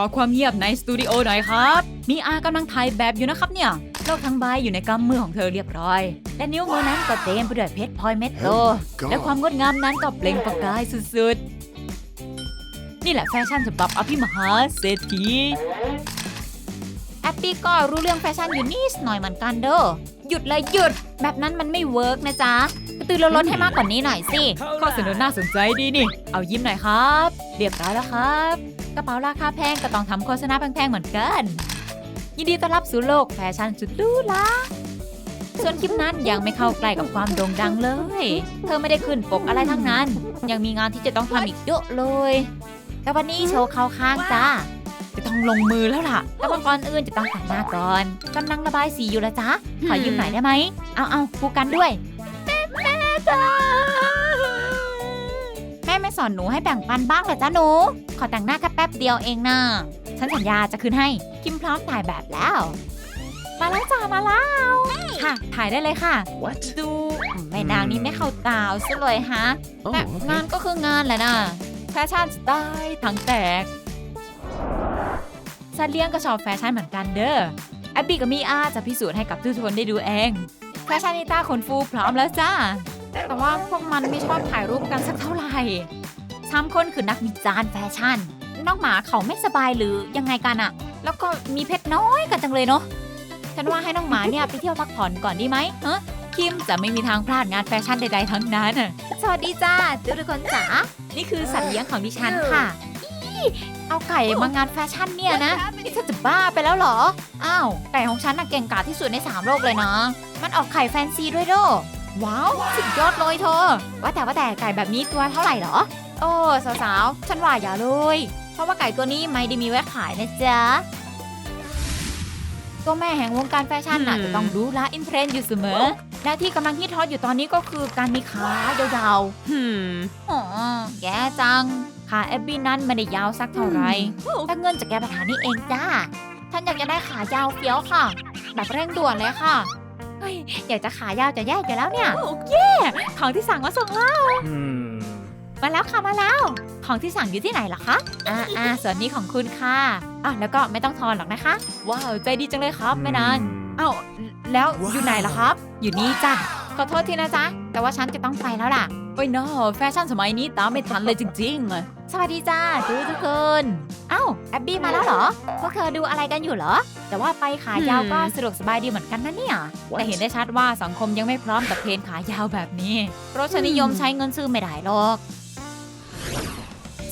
ขอความเงียบในสตูดิโอหน่อยครับ มีอากำลังถ่ายแบบอยู่นะครับเนี่ย โลกทั้งใบอยู่ในกำมือของเธอเรียบร้อย และนิ้วมือนั้นก็เต็มไปด้วยเพชรพลอยเม็ดโต และความงดงามนั้นก็เปล่งประกายสุดๆ นี่แหละแฟชั่นฉบับอภิมหาเศรษฐีแอปปี้ก็รู้เรื่องแฟชั่นอยู่นิดหน่อยเหมือนกันเด้อ หยุดเลยหยุด แบบนั้นมันไม่เวิร์กนะจ๊ะกระตือรือร้นให้มากกว่านี้หน่อยสิ ข้อเสนอน่าสนใจดีนี่ เอายิ้มหน่อยครับ เรียบร้อยแล้วครับ กระเป๋าราคาแพงก็ต้องทำโฆษณาแพงๆเหมือนกัน ยินดีต้อนรับสู่โลกแฟชั่นสุดหรูหราส่วนคลิปนั้นยังไม่เข้าใกล้กับความโด่งดังเลย เธอไม่ได้ขึ้นปกอะไรทั้งนั้น ยังมีงานที่จะต้องทำอีกเยอะเลย แต่วันนี้โชว์เข้าข้างจ้า จะต้องลงมือแล้วล่ะ แต่ว่าก่อนอื่นจะต้องแต่งหน้าก่อนกำลังระบายสีอยู่ละจ๊ะขอยืมหน่อยได้ไหม เอาเอาผูกกันด้วยแม่แม่จ้า ไม่สอนหนูให้แบ่งปันบ้างเหรอจ๊ะหนู ขอแต่งหน้าแค่แป๊บเดียวเองนะฉันสัญญาจะคืนให้ คิมพร้อมถ่ายแบบแล้ว มาแล้วจ้ามาแล้ว ค่ะ ถ่ายได้เลยค่ะ What? ดูแม่นางนี่ไม่เข้าตาซะเลยฮะ Oh, แต่ okay. งานก็คืองานแหละนะแฟชั่นสไตล์ทั้งแตกซันเลี้ยงก็ชอบแฟชั่นเหมือนกันเด้อแอบบี้กับมีอาจะพิสูจน์ให้กับทุกคนได้ดูเองแฟชั่นนิต้าขนฟูพร้อมแล้วจ้า แต่ว่าพวกมันไม่ชอบถ่ายรูปกันสักเท่าไหร่สามคนคือนักวิจารณ์แฟชั่น น้องหมาเขาไม่สบายหรือยังไงกันอะแล้วก็มีเพชรน้อยกันจังเลยเนาะ ฉันว่าให้น้องหมาเนี่ยไปเที่ยวพักผ่อนก่อนดีไหมฮะคิมจะไม่มีทางพลาดงานแฟชั่นใดๆทั้งนั้น สวัสดีจ้าทุกคนจ๋า นี่คือสัตว์เลี้ยงของดิฉันค่ะอี้เอาไก่มางานแฟชั่นเนี่ยนะนี่เธอจะบ้าไปแล้วเหรอ อ้าว ไก่ของฉันน่ะเก่งกาจที่สุดในสามโลกเลยนะ มันออกไข่แฟนซีด้วยเด้อ ว้าว สุดยอดเลยเธอ ว่าแต่ว่าแต่ไก่แบบนี้ตัวเท่าไหร่เหรอ โอ้สาวๆ ฉันว่าอย่าเลย เพราะว่าไก่ตัวนี้ไม่ได้มีไว้ขายนะจ๊ะตัวแม่แห่งวงการแฟชั่นน่ะอืมจะต้องรู้ละอินเทรนด์อยู่เสมอ และที่กำลังฮิตฮอตอยู่ตอนนี้ก็คือการมีขายาวๆหืมอ๋อแย่จัง ขาแอบบี้นั้นไม่ได้ยาวสักเท่าไหร่แต่เงินจากแกปัญหานี่เองจ้าฉันอยากจะได้ขายาวเฟี้ยวค่ะ แบบเร่งด่วนเลยค่ะ เฮ้ยอยากจะขายาวจะแย่อยู่แล้วเนี่ยโอเคของที่สั่งมาส่งแล้ว Hmm. มาแล้วค่ะมาแล้ว ของที่สั่งอยู่ที่ไหนล่ะคะอ่าอ่าส่วนนี้ของคุณค่ะอะแล้วก็ไม่ต้องทอนหรอกนะคะ ว้าวใจดีจังเลยครับแม่นาง Hmm. เอ้าแล้วอยู่ไหนล่ะครับ อยู่นี่จ้ะขอโทษทีนะจ๊ะ แต่ว่าฉันจะต้องไปแล้วล่ะ โอ้ยนอแฟชั่นสมัยนี้ตามไม่ทันเลยจริงๆ สวัสดีจ้าทุกทุกคนเอ้าแอบบี้มาแล้วเหรอ พวกเธอดูอะไรกันอยู่เหรอ แต่ว่าไปขายาวอืมก็สะดวกสบายดีเหมือนกันนะเนี่ย แต่เห็นได้ชัดว่าสังคมยังไม่พร้อมกับเทรนด์ขายาวแบบนี้รสนิยมใช้เงินซื้อไม่ได้หรอก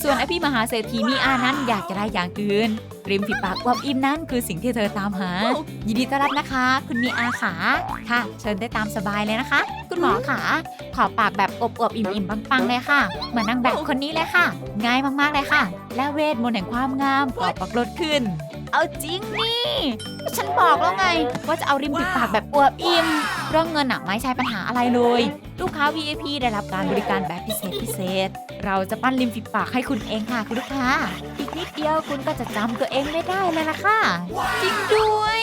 ส่วนไอพี่มหาเศรษฐีมีอานั้นอยากจะได้อย่างอื่นริมฝีปากอวบอิ่มนั้นคือสิ่งที่เธอตามหา ยินดีต้อนรับนะคะ คุณมีอาขาค่ะ เชิญได้ตามสบายเลยนะคะ คุณหมอขาขอปากแบบอบอวบๆอิ่มๆปังๆเลยค่ะเหมือนนางแบบคนนี้เลยค่ะ ง่ายมากๆเลยค่ะ และเวทมนต์แห่งความงามก็ปรากฏขึ้น เอาจริงนี่ ฉันบอกแล้วไง ว่าจะเอาริมฝีปากแบบอวบอิ่มเรื่องเงินอะไม่ใช่ปัญหาอะไรเลย ลูกค้า VIP ได้รับการบริการแบบพิเศษพิเศษ เราจะปั้นริมฝีปากให้คุณเองค่ะคุณลูกค้า อีกนิดเดียวคุณก็จะจำตัวเองไม่ได้เลยล่ะค่ะ จริงด้วย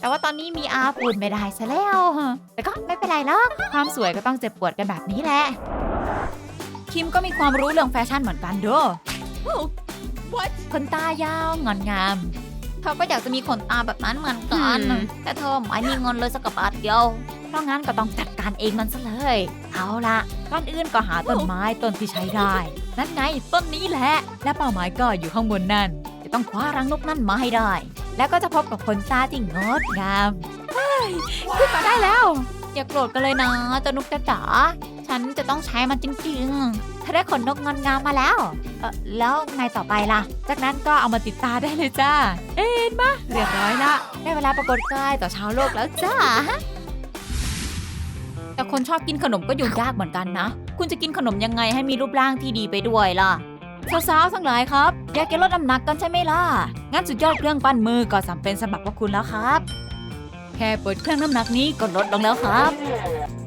แต่ว่าตอนนี้มีอาพูดไม่ได้ซะแล้ว แต่ก็ไม่เป็นไรหรอกความสวยก็ต้องเจ็บปวดกันแบบนี้แหละ คิมก็มีความรู้เรื่องแฟชั่นเหมือนกันเด้อขนตายาวงอนงาม ธอก็อยากจะมีขนตาแบบนั้นเหมือนกัน อืม แต่เธอไม่มีเงินเลยสักกระบาทเดียว เพราะงั้นก็ต้องจัดการเองมันซะเลย เอาละก่อนอื่นก็หาต้นไม้ต้นที่ใช้ได้ นั่นไงต้นนี้แหละ และเป้าหมายก็อยู่ข้างบนนั่น จะต้องคว้ารังนกนั่นมาให้ได้ แล้วก็จะพบกับขนตาที่งดงามเฮ้ยขึ้นมาได้แล้ว อย่าโกรธกันเลยนะเจ้านุกกระจ๋าฉันจะต้องใช้มันจริงๆเธอได้ขนนกงอนงามมาแล้วเออแล้วไงต่อไปล่ะ จากนั้นก็เอามาติดตาได้เลยจ้า เอ็นมาเรียบร้อยละ ได้เวลาปรากฏกายต่อชาวโลกแล้วจ้า แต่คนชอบกินขนมก็อยู่ยากเหมือนกันนะ คุณจะกินขนมยังไงให้มีรูปร่างที่ดีไปด้วยล่ะสาวๆทั้งหลายครับ อยากจะลดน้ำหนักกันใช่ไหมล่ะ งั้นสุดยอดเครื่องปั้นมือก็สำเป็นสำหรับพวกคุณแล้วครับ แค่เปิดเครื่องน้ำหนักนี้ก็ลดลงแล้วครับ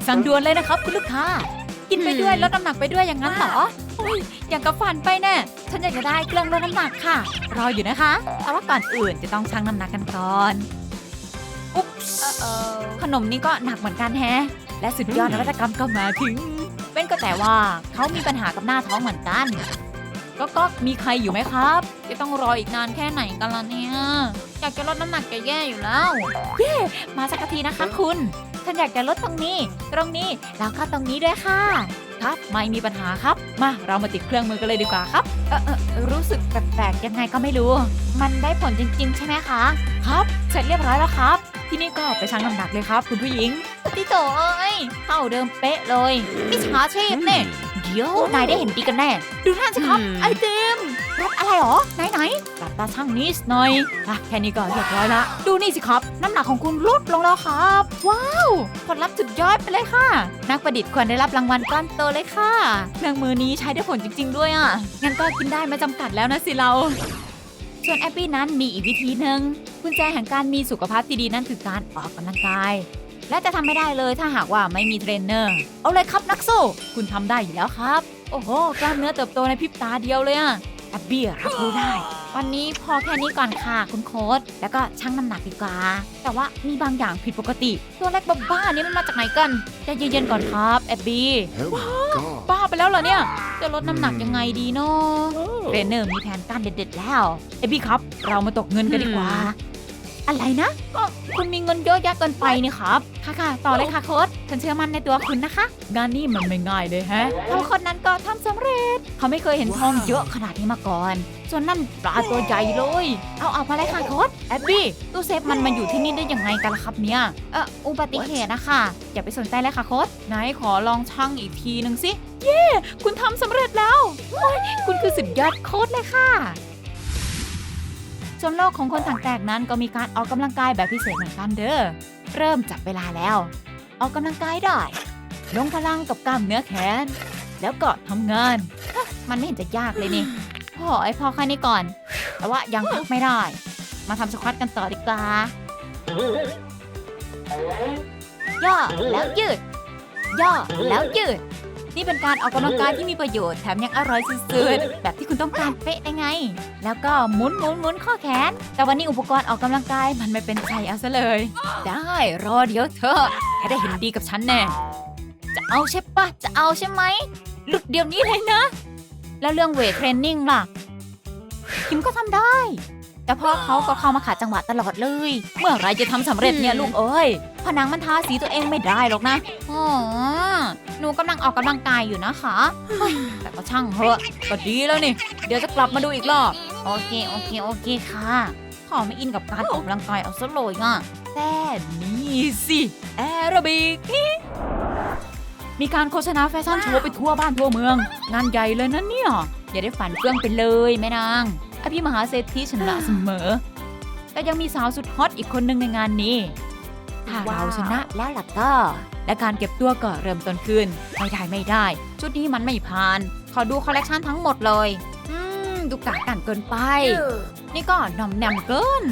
สั่งด่วนเลยนะครับคุณลูกค้า กินไปด้วยลดน้ำหนักไปด้วยอย่างนั้นเหรอโอ้ยอย่างกับฝันไปแน่ฉันอยากจะได้เครื่องลดน้ำหนักค่ะ รออยู่นะคะแต่ว่าก่อนอื่นจะต้องชั่งน้ำหนักกันก่อนอุ๊บขนมนี้ก็หนักเหมือนกันแฮะ และสุดยอดนวัตกรรมก็มาถึง เป็นก็แต่ว่าเขามีปัญหากับหน้าท้องเหมือนกันก็ก็มีใครอยู่ไหมครับ จะต้องรออีกนานแค่ไหนกันล่ะเนี่ย อยากจะลดน้ำหนักจะแย่อยู่แล้ว เย้มาสักทีนะคะคุณ ฉันอยากจะลดตรงนี้ ตรงนี้แล้วก็ตรงนี้ด้วยค่ะ ครับไม่มีปัญหาครับ มาเรามาติดเครื่องมือกันเลยดีกว่าครับเออเออรู้สึกแปลกๆยังไงก็ไม่รู้ มันได้ผลจริง ๆ ใช่ไหมคะ ครับ เสร็จเรียบร้อยแล้วครับ ที่นี่ก็ไปชั่งน้ำหนักเลยครับคุณผู้หญิงติโตเอ้ยเท่าเดิมเป๊ะเลยมิจฉาชีพเนี่ยเดี๋ยวนายได้เห็นดีกันแน่ ดูนั่นสิครับอืมไอติม รถอะไรหรอ ไหนไหนปรับตาช่างนิดหน่อยอะแค่นี้ก็เรียบร้อยละ ดูนี่สิครับ น้ำหนักของคุณลดลงแล้วครับ ว้าวผลลัพธ์สุดยอดไปเลยค่ะ นักประดิษฐ์ควรได้รับรางวัลก้อนโตเลยค่ะเครื่องมือนี้ใช้ได้ผลจริง ๆ ด้วยอะ งั้นก็กินได้ไม่จำกัดแล้วนะสิเราส่วนแอปปี้นั้นมีอีกวิธีหนึ่งกุญแจแห่งการมีสุขภาพที่ดีนั่นคือการออกกำลังกาย และจะทำไม่ได้เลยถ้าหากว่าไม่มีเทรนเนอร์ เอาเลยครับนักสู้ คุณทำได้อยู่แล้วครับ โอ้โห กล้ามเนื้อเติบโตในพริบตาเดียวเลยอะ แอบบี้รับรู้ได้ วันนี้พอแค่นี้ก่อนค่ะคุณโค้ดแล้วก็ชั่งน้ำหนักดีกว่า แต่ว่ามีบางอย่างผิดปกติ ตัวเล็กบ้าๆนี่มันมาจากไหนกันใจเย็นๆก่อนครับแอบบี้ Oh my god. บ้าไปแล้วเหรอเนี่ย จะลดน้ำหนักยังไงดีเนาะเทรนเนอร์มีแผนการเด็ดๆแล้วแอบบี้ครับ เรามาตกเงินกันดีกว่า อะไรนะ ก็คุณมีเงินเยอะแยะเกินไปนี่ครับ ค่ะค่ะต่อเลยค่ะโค้ดฉันเชื่อมั่นในตัวคุณนะคะ งานนี้มันไม่ง่ายเลยแฮะเพราะคนนั้นก็ทำสำเร็จ เขาไม่เคยเห็นทองเยอะขนาดนี้มาก่อน ส่วนนั่นปลาตัวใหญ่เลย เอาเอามาเลยค่ะโค้ดแอบบี้ตู้เซฟมันมาอยู่ที่นี่ได้ยังไงกันล่ะครับเนี่ย เอออุบัติเหตุนะคะอย่าไปสนใจเลยค่ะโค้ดไหนขอลองชั่งอีกทีหนึ่งสิ เย้ คุณทำสำเร็จแล้วโอ้ยคุณคือสุดยอดโค้ดเลยค่ะ ส่วนโลกของคนต่างแตกนั้นก็มีการออกกำลังกายแบบพิเศษเหมือนกันเด้อ เริ่มจับเวลาแล้ว ออกกำลังกายได้ ลงพลังกับกล้ามเนื้อแขน แล้วก็ทำงาน มันไม่เห็นจะยากเลยนี่พ่อไอ้พอแค่นี้ก่อน แต่ว่ายังพักไม่ได้ มาทำสควอตกันต่อดีกว่าย่อแล้วยืด ย่อแล้วยืด นี่เป็นการออกกำลังกายที่มีประโยชน์แถมยังอร่อยสุดๆ แบบที่คุณต้องการเป๊ะได้ไง แล้วก็หมุนหมุนหมุนข้อแขน แต่วันนี้อุปกรณ์ออกกำลังกายมันไม่เป็นใจเอาซะเลย ได้รอเดี๋ยวเธอแค่ได้เห็นดีกับฉันแน่ จะเอาใช่ปะจะเอาใช่ไหมหลุดเดี๋ยวนี้เลยนะ แล้วเรื่องเวทเทรนนิ่งล่ะคิมก็ทำได้ แต่พ่อเขาก็เข้ามาขัดจังหวะตลอดเลย เมื่อไหรจะทำสำเร็จเนี่ยลูกเอ้ยผนังมันทาสีตัวเองไม่ได้หรอกนะอ๋อหนูกำลังออกกำลังกายอยู่นะคะเฮ้ยแต่ก็ช่างเหอะ ก็ดีแล้วนี่ เดี๋ยวจะกลับมาดูอีกรอบ โอเค โอเค โอเคค่ะขอไม่อินกับการออกกำลังกายเอาซะเลยอะแต่นี่สิแอโรบิกมีการโฆษณาแฟชั่นโชว์ไปทั่วบ้านทั่วเมือง งานใหญ่เลยนะเนี่ย อย่าได้ฝันเฟื่องไปเลยแม่นาง อภิมหาเศรษฐีชนะเสมอ แต่ยังมีสาวสุดฮอตอีกคนหนึ่งในงานนี้ ถ้าเราชนะแล้วล่ะก็ และการเก็บตัวก็เริ่มต้นขึ้น ไม่ได้ไม่ได้ ชุดนี้มันไม่ผ่าน ขอดูคอลเลกชันทั้งหมดเลย อืม ดูกากันเกินไป นี่ก็หน่อมแนมเกิน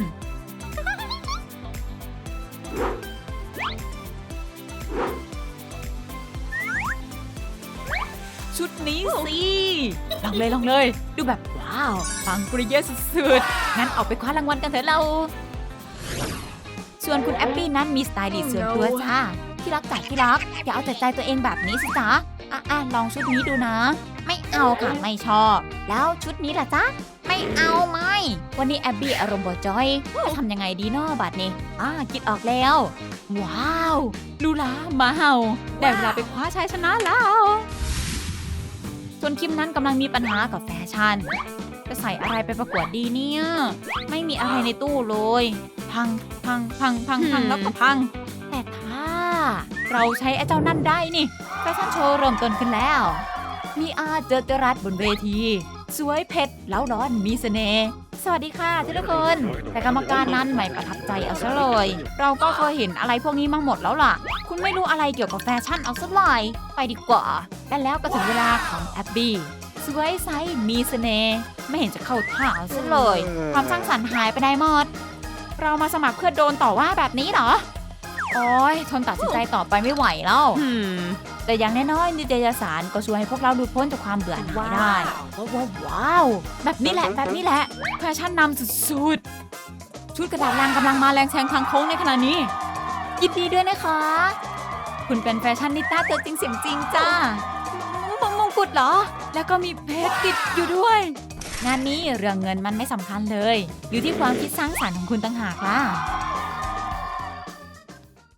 ชุดนี้สิ ลองเลยลองเลย ดูแบบ ว้าว ฟังกริเยอะสุดๆ งั้นออกไปคว้ารางวัลกันเถอะเรา ส่วนคุณแอปปี้นั้นมีสไตลิสต์ส่วนตัวจ้าที่รักจัดที่รัก อย่าเอาแต่ใจตัวเองแบบนี้สิจ๊ะอะอะลองชุดนี้ดูนะ ไม่เอาค่ะไม่ชอบ แล้วชุดนี้ล่ะจ๊ะ ไม่เอาไม่ วันนี้แอบบี้อารมณ์บ่จอยจะทำยังไงดีเนาะบัดนี้อ่าคิดออกแล้ว ว้าวลูลามาเห่าได้เวลาไปคว้าชัยชนะแล้วส่วนคิมนั้นกำลังมีปัญหากับแฟชั่น จะใส่อะไรไปประกวดดีเนี่ย ไม่มีอะไรในตู้เลย พังพังพังพังพัง hmm. แล้วก็พัง แต่ถ้า เราใช้ไอ้เจ้านั่นได้นี่แฟชั่นโชว์เริ่มต้นขึ้นแล้ว มีอาเจอเจรัสบนเวที สวยเผ็ดแล้วร้อนมีเสน่ห์สวัสดีค่ะทุกคน แต่กรรมการนั้นไม่ประทับใจเอาซะเลย เราก็เคยเห็นอะไรพวกนี้มาหมดแล้วล่ะ คุณไม่รู้อะไรเกี่ยวกับแฟชั่นเอาซะเลยไปดีกว่า และแล้วก็ถึงเวลาของแอบบี้ สวยใสมีเสน่ห์ไม่เห็นจะเข้าท่าเอาซะเลย ความสร้างสรรค์หายไปได้หมด เรามาสมัครเพื่อโดนต่อว่าแบบนี้เหรอ โอ้ยทนตัดสินใจต่อไปไม่ไหวแล้ว Hmm. แต่อย่างน้อยๆนิตยสารก็ช่วยให้พวกเราหลุดพ้นจากความเบื่อหน่ายได้ว้าวว้าวว้าวแบบนี้แหละแบบนี้แหละแฟชั่นนำสุดๆ ชุดกระดาษลังกำลังมาแรงแซงทางโค้งในขณะนี้ ยินดีด้วยนะคะ คุณเป็นแฟชั่นนิต้าตัวจริงเสียงจริงจ้ามงมงกุฎเหรอ แล้วก็มีเพชรติดอยู่ด้วย งานนี้เรื่องเงินมันไม่สำคัญเลย อยู่ที่ความคิดสร้างสรรค์ของคุณต่างหากล่ะ